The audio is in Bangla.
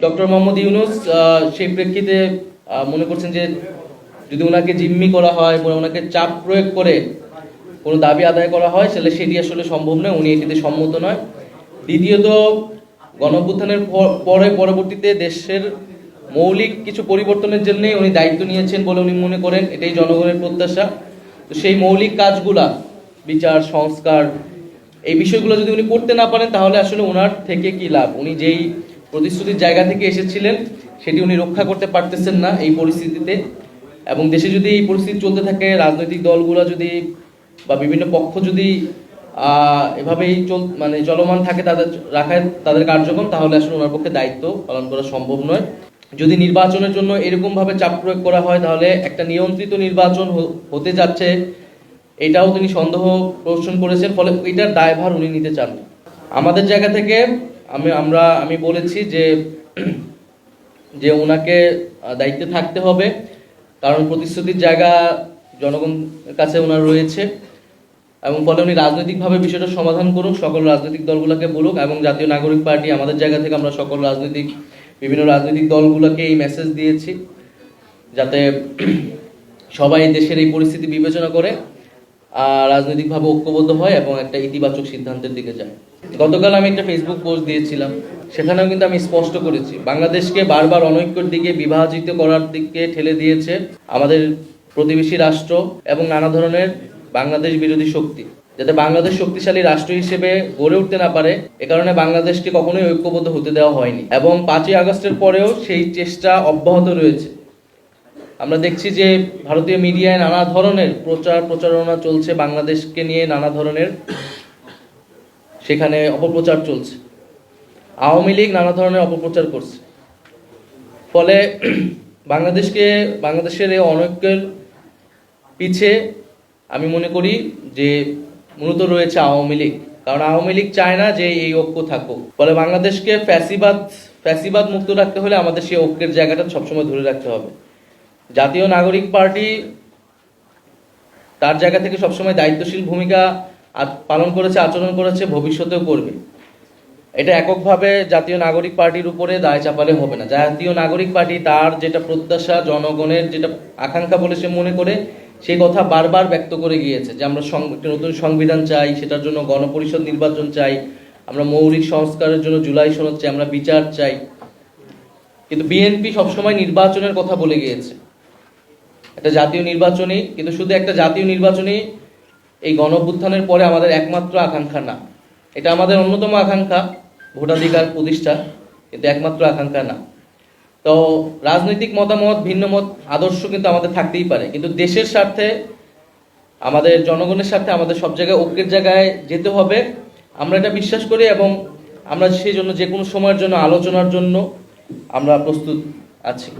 ডক্টর মোহাম্মদ ইউনুস সেই প্রেক্ষিতে মনে করছেন যে যদি ওনাকে জিম্মি করা হয় বা ওনাকে চাপ প্রয়োগ করে কোনো দাবি আদায় করা হয়, তাহলে সেটি আসলে সম্ভব নয়। উনি এটিতে সম্মত নয়। দ্বিতীয়ত গণঅভ্যুত্থানের পর- পরে, পরবর্তীতে দেশের মৌলিক কিছু পরিবর্তনের জন্য উনি দায়িত্ব নিয়েছেন বলে উনি মনে করেন। এটাই জনগণের প্রত্যাশা। তো সেই মৌলিক কাজগুলা, বিচার, সংস্কার, এই বিষয়গুলো যদি উনি করতে না পারেন, তাহলে আসলে ওনার থেকে কি লাভ? উনি যেই প্রতিশ্রুতির জায়গা থেকে এসেছিলেন, সেটি উনি রক্ষা করতে পারতেছেন না এই পরিস্থিতিতে। এবং দেশে যদি এই পরিস্থিতি চলতে থাকে, রাজনৈতিক দলগুলো যদি বা বিভিন্ন পক্ষ যদি এভাবেই চল মানে চলমান থাকে তাদের রাখায় তাদের কার্যক্রম, তাহলে আসলে ওনার পক্ষে দায়িত্ব পালন করা সম্ভব নয়। যদি নির্বাচনের জন্য এরকমভাবে চাপ প্রয়োগ করা হয়, তাহলে একটা নিয়ন্ত্রিত নির্বাচন হতে যাচ্ছে। এটাও তিনি সন্দেহ পোষণ করেছেন, ফলে এটার দায়ভার উনি নিতে চান। আমাদের জায়গা থেকে আমি, আমরা, আমি বলেছি যে যে ওনাকে দায়িত্বে থাকতে হবে, কারণ প্রতিশ্রুতির জায়গা জনগণের কাছে ওনার রয়েছে, এবং ফলে উনি রাজনৈতিকভাবে বিষয়টা সমাধান করুক, সকল রাজনৈতিক দলগুলোকে বলুক, এবং জাতীয় নাগরিক পার্টি আমাদের জায়গা থেকে আমরা সকল রাজনৈতিক, বিভিন্ন রাজনৈতিক দলগুলোকে এই মেসেজ দিয়েছি, যাতে সবাই দেশের এই পরিস্থিতি বিবেচনা করে রাজনৈতিকভাবে ঐক্যবদ্ধ হয় এবং একটা ইতিবাচক সিদ্ধান্তের দিকে যায়। গতকাল আমি একটা ফেসবুক পোস্ট দিয়েছিলাম, সেখানেও কিন্তু আমি স্পষ্ট করেছি, বাংলাদেশকে বারবার অনৈক্যর দিকে বিভাজিত করার দিকে ঠেলে দিয়েছে আমাদের প্রতিবেশী রাষ্ট্র এবং নানা ধরনের বাংলাদেশ বিরোধী শক্তি। যাতে বাংলাদেশ শক্তিশালী রাষ্ট্র হিসেবে গড়ে উঠতে না পারে, এ কারণে বাংলাদেশকে কখনোই ঐক্যবদ্ধ হতে দেওয়া হয়নি। এবং পাঁচই আগস্টের পরেও সেই চেষ্টা অব্যাহত রয়েছে। আমরা দেখছি যে ভারতীয় মিডিয়ায় নানা ধরনের প্রচার প্রচারণা চলছে বাংলাদেশকে নিয়ে, নানা ধরনের সেখানে অপপ্রচার চলছে। আওয়ামী লীগ নানা ধরনের অপপ্রচার করছে। ফলে বাংলাদেশকে, বাংলাদেশের এই অনৈক্যের পিছে আমি মনে করি যে মূলত রয়েছে আওয়ামী লীগ। কারণ আওয়ামী লীগ চায় না যে এই ঐক্য থাকুক। ফলে বাংলাদেশকে ফ্যাসিবাদ ফ্যাসিবাদ মুক্ত রাখতে হলে আমাদের সেই ঐক্যের জায়গাটা সবসময় ধরে রাখতে হবে। জাতীয় নাগরিক পার্টি তার জায়গা থেকে সবসময় দায়িত্বশীল ভূমিকা পালন করেছে, আচরণ করেছে, ভবিষ্যতেও করবে। এটা এককভাবে জাতীয় নাগরিক পার্টির উপরে দায় চাপালে হবে না। জাতীয় নাগরিক পার্টি তার যেটা প্রত্যাশা, জনগণের যেটা আকাঙ্ক্ষা বলে সে মনে করে সেই কথা বারবার ব্যক্ত করে গিয়েছে যে আমরা নতুন সংবিধান চাই, সেটার জন্য গণপরিষদ নির্বাচন চাই, আমরা মৌলিক সংস্কারের জন্য জুলাই সনদ চাই, আমরা বিচার চাই। কিন্তু বিএনপি সবসময় নির্বাচনের কথা বলে গিয়েছে। একটা জাতীয় নির্বাচনী, কিন্তু শুধু একটা জাতীয় নির্বাচনী, এই গণঅভ্যুত্থানের পরে আমাদের একমাত্র আকাঙ্ক্ষা না। এটা আমাদের অন্যতম আকাঙ্ক্ষা, ভোটাধিকার প্রতিষ্ঠা, কিন্তু একমাত্র আকাঙ্ক্ষা না। তো রাজনৈতিক মতামত, ভিন্ন মত, আদর্শ কিন্তু আমাদের থাকতেই পারে। কিন্তু দেশের স্বার্থে, আমাদের জনগণের স্বার্থে আমাদের সব জায়গায় ঐক্যের জায়গায় যেতে হবে। আমরা এটা বিশ্বাস করি এবং আমরা সেই জন্য যে কোনো সময়ের জন্য, আলোচনার জন্য আমরা প্রস্তুত আছি।